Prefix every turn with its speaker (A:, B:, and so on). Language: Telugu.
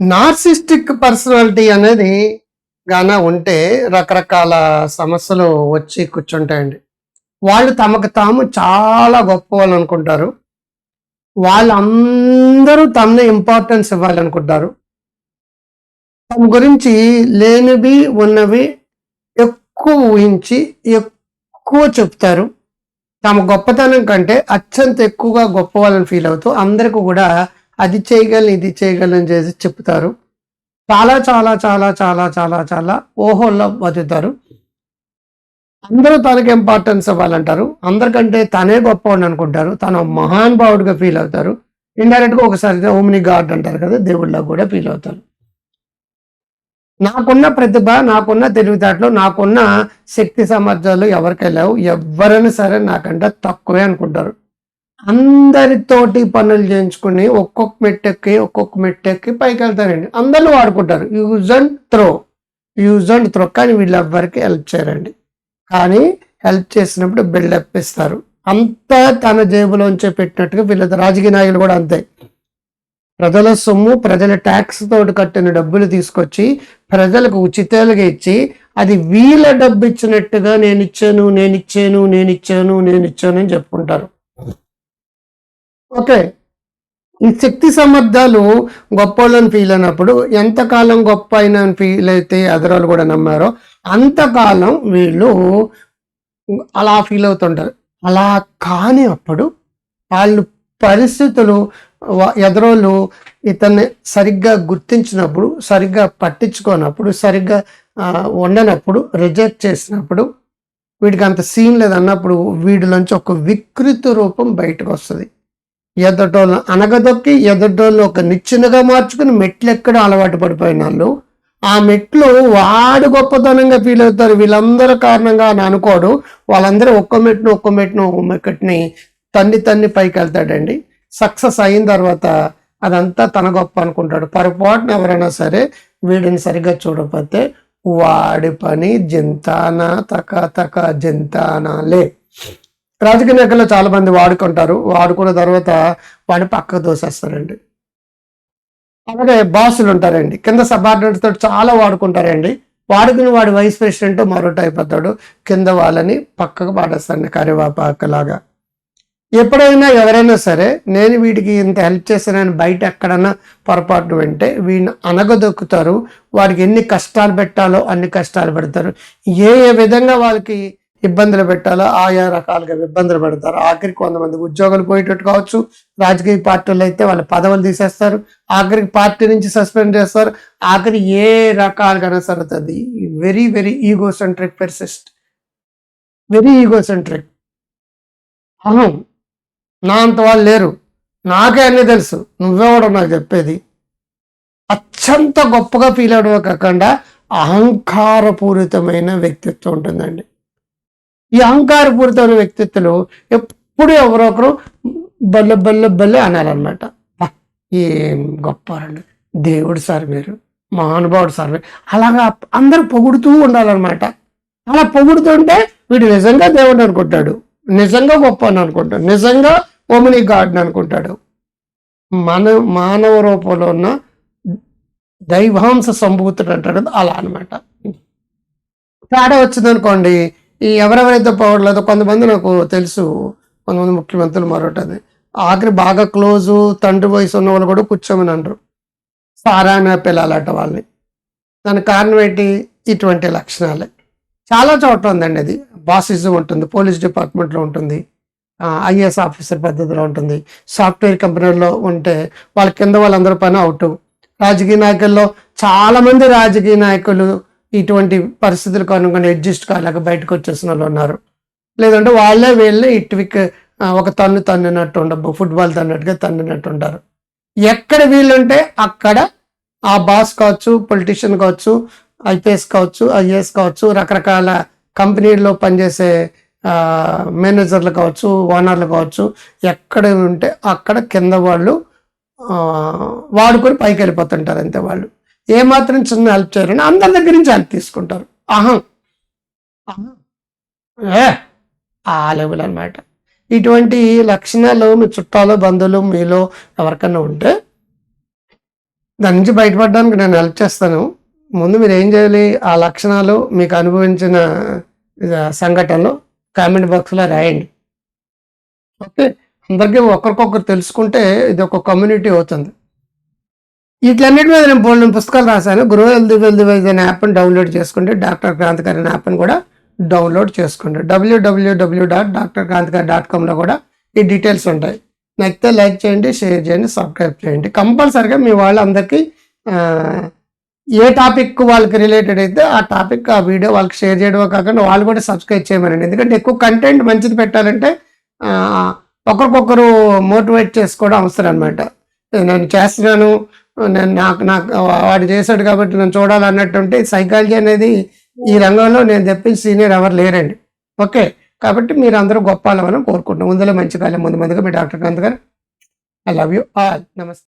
A: నార్సిస్టిక్ పర్సనాలిటీ అనేది గాన ఉంటే రకరకాల సమస్యలు వచ్చి కూర్చుంటాయండి. వాళ్ళు తమకు తాము చాలా గొప్ప వాళ్ళు అనుకుంటారు. వాళ్ళందరూ తమనే ఇంపార్టెన్స్ ఇవ్వాలనుకుంటారు. తమ గురించి లేనివి ఉన్నవి ఎక్కువ ఊహించి ఎక్కువ చెప్తారు. తమ గొప్పతనం కంటే అత్యంత ఎక్కువగా గొప్ప వాళ్ళని ఫీల్ అవుతూ అందరికీ కూడా అది చేయగలను ఇది చేయగలను చేసి చెప్తారు. చాలా చాలా చాలా చాలా చాలా చాలా ఓహోల్లో బతుకుతారు. అందరూ తనకి ఇంపార్టెన్స్ ఇవ్వాలంటారు. అందరికంటే తనే గొప్పవాడు అనుకుంటారు. తన మహానుభావుడిగా ఫీల్ అవుతారు. ఇండైరెక్ట్గా ఒకసారి ఓమిని గాడ్ అంటారు కదా దేవుళ్ళ కూడా ఫీల్ అవుతారు. నాకున్న ప్రతిభ నాకున్న తెలివితేటలు నాకున్న శక్తి సామర్థ్యాలు ఎవరికి లేవు. ఎవరైనా సరే నాకంటే తక్కువే అనుకుంటారు. అందరితోటి పనులు చేయించుకుని ఒక్కొక్క మెట్టెక్కి ఒక్కొక్క మెట్టెక్కి పైకి వెళ్తారండి అందరూ వాడుకుంటారు. Use and throw use and throw కానీ వీళ్ళు ఎవ్వరికి హెల్ప్ చేయరండి. కానీ హెల్ప్ చేసినప్పుడు బిల్డప్ ఇస్తారు. అంతా తన జేబులోంచే పెట్టినట్టుగా వీళ్ళ రాజకీయ నాయకులు కూడా అంతే. ప్రజల సొమ్ము ప్రజల ట్యాక్స్ తోటి కట్టిన డబ్బులు తీసుకొచ్చి ప్రజలకు ఉచితాలుగా ఇచ్చి అది వీళ్ళ డబ్బు ఇచ్చినట్టుగా నేను ఇచ్చాను నేను ఇచ్చాను నేను ఇచ్చాను నేను ఇచ్చాను అని చెప్పుకుంటారు. ఓకే. ఈ శక్తి సమర్థాలు గొప్పోళ్ళని ఫీల్ అయినప్పుడు ఎంతకాలం గొప్ప అయిన ఫీల్ అయితే అదరాలు కూడా నమ్మారో అంతకాలం వీళ్ళు అలా ఫీల్ అవుతుంటారు. అలా కాని అప్పుడు వాళ్ళు పరిస్థితులు ఎదరోళ్ళు ఇతన్ని సరిగ్గా గుర్తించినప్పుడు సరిగ్గా పట్టించుకోనప్పుడు సరిగ్గా ఉండనప్పుడు రిజెక్ట్ చేసినప్పుడు వీడికి అంత సీన్ లేదన్నప్పుడు వీడిలోంచి ఒక వికృత రూపం బయటకు వస్తుంది ఎదటోళ్ళని అనగదొక్కి ఎదటోళ్ళు ఒక నిచ్చెనగా మార్చుకుని మెట్లు ఎక్కడం అలవాటు పడిపోయిన వాళ్ళు ఆ మెట్లు వాడు గొప్పతనంగా ఫీల్ అవుతారు. వీళ్ళందరూ కారణంగా అని అనుకోడు. వాళ్ళందరూ ఒక్క మెట్టును ఒక్క మెట్టును ఒక్క మెక్కటిని తన్ని తన్ని పైకి వెళ్తాడండి సక్సెస్ అయిన తర్వాత అదంతా తన గొప్ప అనుకుంటాడు. పొరపాటున ఎవరైనా సరే వీడిని సరిగ్గా చూడకపోతే వాడి పని జింతాన తక తక జింతానాలే. రాజకీయ నేతల్లో చాలామంది వాడుకుంటారు. వాడుకున్న తర్వాత వాడిని పక్కకు దోసేస్తారండి అలాగే బాసులు ఉంటారండి. కింద సబార్డినేట్స్ తోటి చాలా వాడుకుంటారండి. వాడుకుని వాడి వైస్ ప్రెసిడెంట్ మరొకటి అయిపోతాడు కింద వాళ్ళని పక్కకు పాడేస్తాడు కరివేపాకలాగా. ఎప్పుడైనా ఎవరైనా సరే నేను వీడికి ఇంత హెల్ప్ చేశానని బయట ఎక్కడన్నా పొరపాటు వింటే వీడిని అనగదొక్కుతారు. వాడికి ఎన్ని కష్టాలు పెట్టాలో అన్ని కష్టాలు పెడతారు. ఏ ఏ విధంగా వాళ్ళకి ఇబ్బందులు పెట్టాలో ఆయా రకాలుగా ఇబ్బందులు పెడతారు. ఆఖరికి కొంతమంది ఉద్యోగాలు పోయేటట్టు కావచ్చు. రాజకీయ పార్టీలు అయితే వాళ్ళ పదవులు తీసేస్తారు. ఆఖరికి పార్టీ నుంచి సస్పెండ్ చేస్తారు. ఆఖరి ఏ రకాలుగా సరుతుంది very very egocentric persist. Very egocentric అహం నా అంత వాళ్ళు లేరు. నాకే అన్నీ తెలుసు. నువ్వెవడో నాకు చెప్పేది? అత్యంత గొప్పగా ఫీల్ అవడమే కాకుండా అహంకారపూరితమైన వ్యక్తిత్వం ఉంటుందండి. ఈ అహంకారపూరితమైన వ్యక్తిత్వాలు ఎప్పుడు ఎవరో ఒకరు బల్ల బల్ల బల్లె అనాలన్నమాట. ఏం గొప్పారండి దేవుడు సార్ మీరు మహానుభావుడు సార్ మీరు. అలాగా అందరూ పొగుడుతూ ఉండాలన్నమాట. అలా పొగుడుతుంటే వీడు నిజంగా దేవుడు అనుకుంటాడు నిజంగా గొప్ప అని అనుకుంటాడు నిజంగా ఓమిని గాడ్ని అనుకుంటాడు. మన మానవ రూపంలో ఉన్న దైవాంశ సంభూతుడు అంటాడు. అలా అనమాట తేడా వచ్చిందనుకోండి ఈ ఎవరెవరైతే పోవట్లేదో కొంతమంది నాకు తెలుసు. కొంతమంది ముఖ్యమంత్రులు మరొకటి ఆఖరి బాగా క్లోజు తండ్రి వయసు ఉన్న వాళ్ళు కూడా కూర్చోమని అంటారు సారా అనే పిల్లలట వాళ్ళని. దానికి కారణం ఏంటి? ఇటువంటి లక్షణాలే. చాలా చోట్ల ఉందండి అది. బాసిజం ఉంటుంది పోలీస్ డిపార్ట్మెంట్లో ఉంటుంది. ఐఏఎస్ ఆఫీసర్ పద్ధతిలో ఉంటుంది. సాఫ్ట్వేర్ కంపెనీలో ఉంటే వాళ్ళ కింద వాళ్ళందరూ పని అవుట్. రాజకీయ నాయకుల్లో చాలామంది రాజకీయ నాయకులు ఇటువంటి పరిస్థితులకు అనుకుని అడ్జస్ట్ కాలేక బయటకు వచ్చేసిన వాళ్ళు ఉన్నారు. లేదంటే వాళ్ళే వీళ్ళే ఇటువిక్ ఒక తన్ను తన్నినట్టు ఉండవు ఫుట్బాల్ తన్నట్టుగా తన్నినట్టు ఉంటారు. ఎక్కడ వీళ్ళుంటే అక్కడ ఆ బాస్ కావచ్చు పొలిటీషియన్ కావచ్చు ఐపీఎస్ కావచ్చు ఐఏఎస్ కావచ్చు రకరకాల కంపెనీల్లో పనిచేసే మేనేజర్లు కావచ్చు ఓనర్లు కావచ్చు ఎక్కడ ఉంటే అక్కడ కింద వాళ్ళు వాడుకొని పైకి వెళ్ళిపోతుంటారు అంతే వాళ్ళు. ఏమాత్రం చిన్న హెల్ప్ చేయరని అందరి దగ్గర నుంచి హెల్ప్ తీసుకుంటారు. అహం. ఏ ఆ లెవెల్ అన్నమాట. ఇటువంటి లక్షణాలు మీ చుట్టాలు బంధువులు మీలో ఎవరికన్నా ఉంటే దాని నుంచి బయటపడడానికి నేను హెల్ప్ చేస్తాను. ముందు మీరు ఏం చేయాలి? ఆ లక్షణాలు మీకు అనుభవించిన సంఘటనలు కామెంట్ బాక్స్లో రాయండి. ఓకే. అందరికీ ఒకరికొకరు తెలుసుకుంటే ఇది ఒక కమ్యూనిటీ అవుతుంది. వీటిలన్నిటి మీద నేను బోల్డ్ పుస్తకాలు రాశాను. గురువు హెల్దీ వెల్దీ వైజ్ అనే యాప్ని డౌన్లోడ్ చేసుకోండి డాక్టర్ క్రాంతికారి అనే యాప్ని కూడా డౌన్లోడ్ చేసుకోండి. డబ్ల్యూడబ్ల్యూడబ్ల్యూ డాట్ డాక్టర్ క్రాంతికారి డాట్ కామ్లో కూడా ఈ డీటెయిల్స్ ఉంటాయి. నచ్చితే లైక్ చేయండి షేర్ చేయండి సబ్స్క్రైబ్ చేయండి. కంపల్సరిగా మీ వాళ్ళందరికీ ఏ టాపిక్ వాళ్ళకి రిలేటెడ్ అయితే ఆ టాపిక్ ఆ వీడియో వాళ్ళకి షేర్ చేయడమే కాకుండా వాళ్ళు కూడా సబ్స్క్రైబ్ చేయమనండి. ఎందుకంటే ఎక్కువ కంటెంట్ మంచిది పెట్టాలంటే ఒకరికొకరు మోటివేట్ చేసుకోవడం అవసరం అనమాట నేను చేస్తున్నాను నేను నాకు నాకు వాడు చేశాడు కాబట్టి నేను చూడాలన్నట్టు ఉంటే సైకాలజీ అనేది ఈ రంగంలో నేను తెప్పించి సీనియర్ ఎవరు లేరండి. ఓకే కాబట్టి మీరు అందరూ గొప్పాలని కోరుకుంటున్నాం. ముందులో మంచి కాలం ముందు ముందుగా మీ డాక్టర్ కాంత్ గారు. ఐ లవ్ యూ ఆల్ నమస్తే.